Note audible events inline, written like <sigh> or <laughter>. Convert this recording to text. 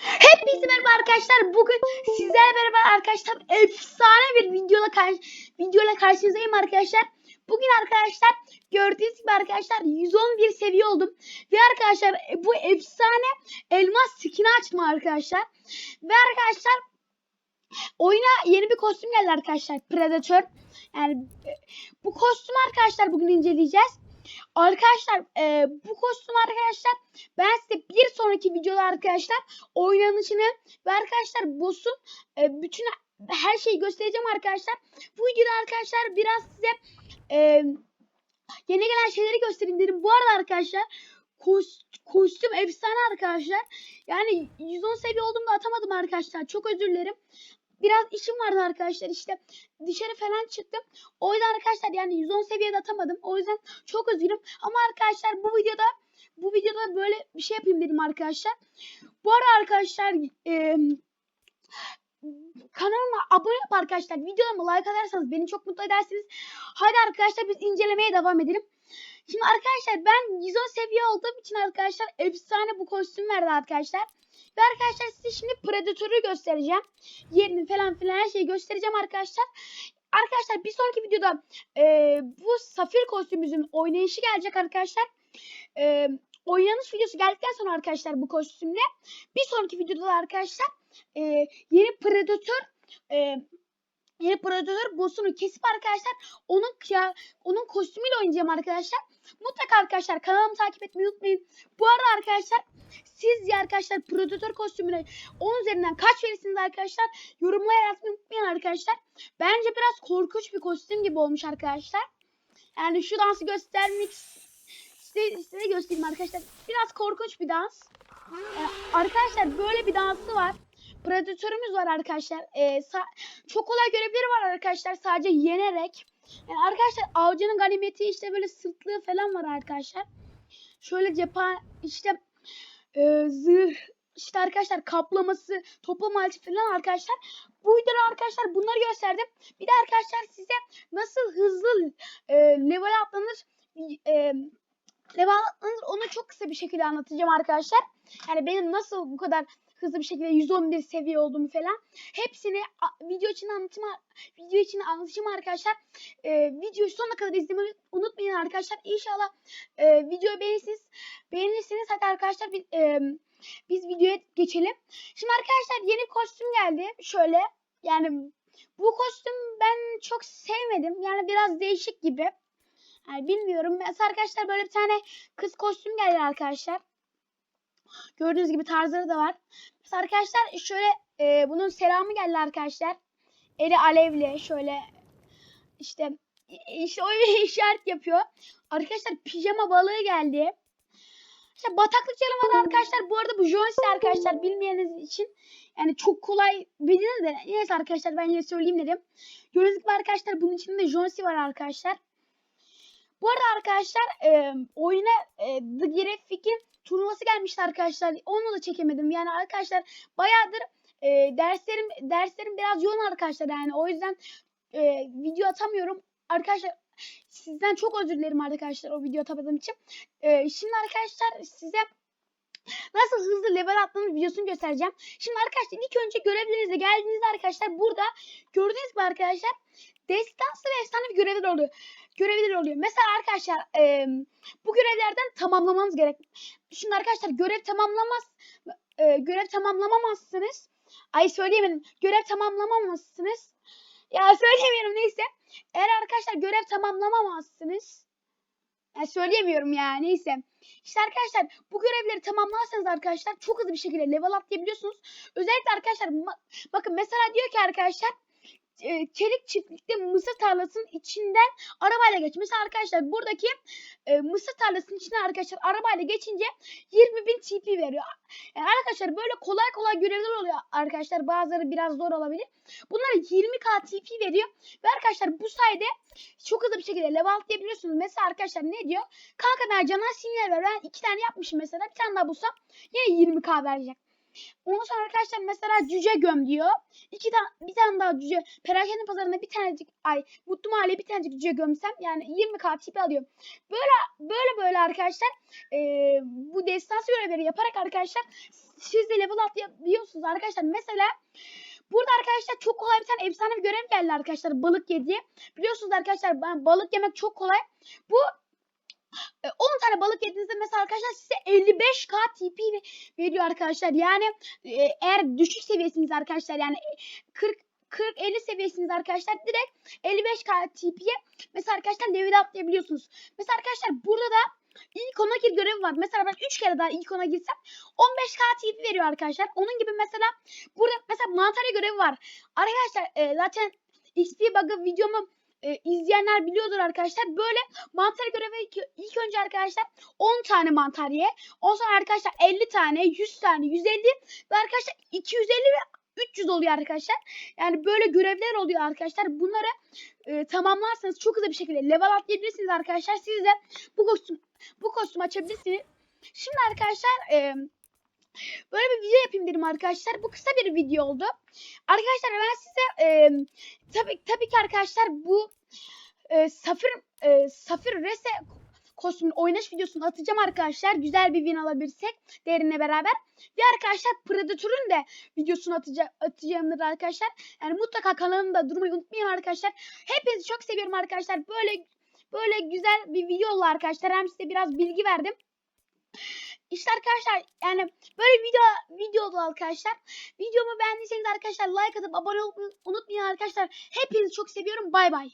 Hepinize merhaba arkadaşlar. Bugün sizlerle beraber arkadaşlar efsane bir videola karşı videoyla karşınızdayım arkadaşlar. Bugün arkadaşlar gördüğünüz gibi arkadaşlar 111 seviye oldum. Ve arkadaşlar e, bu efsane elmas skin açtım arkadaşlar. Ve arkadaşlar oyuna yeni bir kostüm geldi arkadaşlar. Predator. Yani e, bu kostümü arkadaşlar bugün inceleyeceğiz. Arkadaşlar e, bu kostüm arkadaşlar ben size bir sonraki videoda arkadaşlar oynanışını ve arkadaşlar boss'un e, bütün her şeyi göstereceğim arkadaşlar. Bu videoda arkadaşlar biraz size e, yeni gelen şeyleri göstereyim dedim. Bu arada arkadaşlar kos- kostüm efsane arkadaşlar. Yani 110 seviye olduğumda atamadım arkadaşlar. Çok özür dilerim. Biraz işim vardı arkadaşlar işte dışarı falan çıktım. O yüzden arkadaşlar yani 110 seviyede atamadım. O yüzden çok üzgünüm. Ama arkadaşlar bu videoda bu videoda böyle bir şey yapayım dedim arkadaşlar. Bu arada arkadaşlar e, kanalıma abone olup arkadaşlar videolarıma like atarsanız beni çok mutlu edersiniz. Hadi arkadaşlar biz incelemeye devam edelim. Şimdi arkadaşlar ben 110 seviye olduğum için arkadaşlar efsane bu kostüm verdi arkadaşlar. Ve arkadaşlar size şimdi Predator'u göstereceğim. Yerini falan filan her şeyi göstereceğim arkadaşlar. Arkadaşlar bir sonraki videoda e, bu Safir kostümümüzün oynayışı gelecek arkadaşlar. E, oynanış videosu geldikten sonra arkadaşlar bu kostümle bir sonraki videoda da arkadaşlar e, yeni Predator e, yeni Predator boss'unu kesip arkadaşlar onun ya onun kostümüyle oynayacağım arkadaşlar. Mutlaka arkadaşlar kanalımı takip etmeyi unutmayın. Bu arada arkadaşlar siz ya arkadaşlar Predator kostümüne 10 üzerinden kaç verirsiniz arkadaşlar? Yorumlara yazmayı unutmayın arkadaşlar. Bence biraz korkunç bir kostüm gibi olmuş arkadaşlar. Yani şu dansı göstermek size, size göstereyim arkadaşlar. Biraz korkunç bir dans. Ee, arkadaşlar böyle bir dansı var. Predatörümüz var arkadaşlar. Ee, çok kolay görevleri var arkadaşlar. Sadece yenerek. Yani arkadaşlar avcının ganimeti işte böyle sırtlığı falan var arkadaşlar. Şöyle cepha işte e, zırh işte arkadaşlar kaplaması, toplam aleti falan arkadaşlar. Bu videoda arkadaşlar bunları gösterdim. Bir de arkadaşlar size nasıl hızlı e, level atlanır e, level atlanır onu çok kısa bir şekilde anlatacağım arkadaşlar. Yani benim nasıl bu kadar hızlı bir şekilde 111 seviye olduğumu falan. Hepsini video için anlatacağım, video için anlatacağım arkadaşlar. E, videoyu sonuna kadar izlemeyi unutmayın arkadaşlar. İnşallah e, videoyu beğenirsiniz. Beğenirseniz hadi arkadaşlar biz, e, biz videoya geçelim. Şimdi arkadaşlar yeni kostüm geldi. Şöyle yani bu kostüm ben çok sevmedim. Yani biraz değişik gibi. Yani bilmiyorum. Mesela arkadaşlar böyle bir tane kız kostüm geldi arkadaşlar. Gördüğünüz gibi tarzları da var. Mesela arkadaşlar şöyle e, bunun selamı geldi arkadaşlar. Eli alevli şöyle işte işte o <laughs> işaret yapıyor. Arkadaşlar pijama balığı geldi. İşte bataklık canavarı arkadaşlar. Bu arada bu Jonesy arkadaşlar bilmeyeniniz için yani çok kolay bilinir de neyse arkadaşlar ben yine söyleyeyim dedim. Gördüğünüz gibi arkadaşlar bunun içinde Jonesy var arkadaşlar. Bu arada arkadaşlar e, oyuna e, The Graphic'in turnuvası gelmişti arkadaşlar. Onu da çekemedim. Yani arkadaşlar bayağıdır e, derslerim derslerim biraz yoğun arkadaşlar yani. O yüzden e, video atamıyorum. Arkadaşlar sizden çok özür dilerim arkadaşlar o video atamadığım için. E, şimdi arkadaşlar size nasıl hızlı level atlanır videosunu göstereceğim. Şimdi arkadaşlar ilk önce görevlerinize geldiğinizde arkadaşlar burada gördüğünüz gibi arkadaşlar destansı ve efsane görevler oluyor. Görevler oluyor. Mesela arkadaşlar e, bu görevlerden tamamlamanız gerek. Şimdi arkadaşlar görev tamamlamaz e, görev tamamlamamazsınız. Ay söyleyemedim. Görev tamamlamamazsınız. Ya <laughs> söyleyemiyorum neyse. Eğer arkadaşlar görev tamamlamamazsınız. Yani söyleyemiyorum ya neyse. İşte arkadaşlar bu görevleri tamamlarsanız arkadaşlar çok hızlı bir şekilde level atlayabiliyorsunuz. Özellikle arkadaşlar bakın mesela diyor ki arkadaşlar e, çelik çiftlikte mısır tarlasının içinden arabayla geç. Mesela arkadaşlar buradaki e, mısır tarlasının içinden arkadaşlar arabayla geçince 20.000 TP veriyor. Yani arkadaşlar böyle kolay kolay görevler oluyor arkadaşlar. Bazıları biraz zor olabilir. Bunlara 20k TP veriyor. Ve arkadaşlar bu sayede çok hızlı bir şekilde level atlayabiliyorsunuz. Mesela arkadaşlar ne diyor? Kanka ver cana sinyal ver. Ben iki tane yapmışım mesela. Bir tane daha bulsam yine 20k verecek. Ondan sonra arkadaşlar mesela cüce göm diyor. İki tane bir tane daha cüce perakende pazarında bir tanecik ay mutlu mahalleye bir tanecik cüce gömsem yani 20 kat tipi alıyor. Böyle böyle böyle arkadaşlar e, bu destansı görevleri yaparak arkadaşlar siz de level atlayabiliyorsunuz arkadaşlar. Mesela Burada arkadaşlar çok kolay bir tane efsane bir görev geldi arkadaşlar balık yedi. Biliyorsunuz arkadaşlar balık yemek çok kolay. Bu e, 10 tane balık yediğinizde mesela arkadaşlar size 55k TP ve- veriyor arkadaşlar. Yani e, eğer düşük seviyesiniz arkadaşlar yani 40 40 50 seviyesiniz arkadaşlar direkt 55k TP'ye mesela arkadaşlar level atlayabiliyorsunuz. Mesela arkadaşlar burada da ilk ona gir görevi var. Mesela ben 3 kere daha ilk ona girsem 15k TP veriyor arkadaşlar. Onun gibi mesela burada mesela mantarya görevi var. Arkadaşlar e, zaten XP bug'ı videomu e, izleyenler biliyordur arkadaşlar. Böyle mantar görevi ilk, önce arkadaşlar 10 tane mantar ye. Ondan sonra arkadaşlar 50 tane, 100 tane, 150 ve arkadaşlar 250 ve 300 oluyor arkadaşlar. Yani böyle görevler oluyor arkadaşlar. Bunları e, tamamlarsanız çok hızlı bir şekilde level atlayabilirsiniz arkadaşlar. Siz de bu kostüm bu kostüm açabilirsiniz. Şimdi arkadaşlar e, böyle bir video yapayım dedim arkadaşlar. Bu kısa bir video oldu. Arkadaşlar ben size e, tabii tabii ki arkadaşlar bu e, Safir e, Safir Rese kostümün oynayış videosunu atacağım arkadaşlar. Güzel bir win alabilirsek derinle beraber. Ve arkadaşlar Predator'un da videosunu atacağım, atacağımdır arkadaşlar. Yani mutlaka kanalımda durmayı unutmayın arkadaşlar. Hepinizi çok seviyorum arkadaşlar. Böyle böyle güzel bir video oldu arkadaşlar. Hem size biraz bilgi verdim. İşte arkadaşlar yani böyle video video oldu arkadaşlar. Videomu beğendiyseniz arkadaşlar like atıp abone olmayı unutmayın arkadaşlar. Hepinizi çok seviyorum. Bay bay.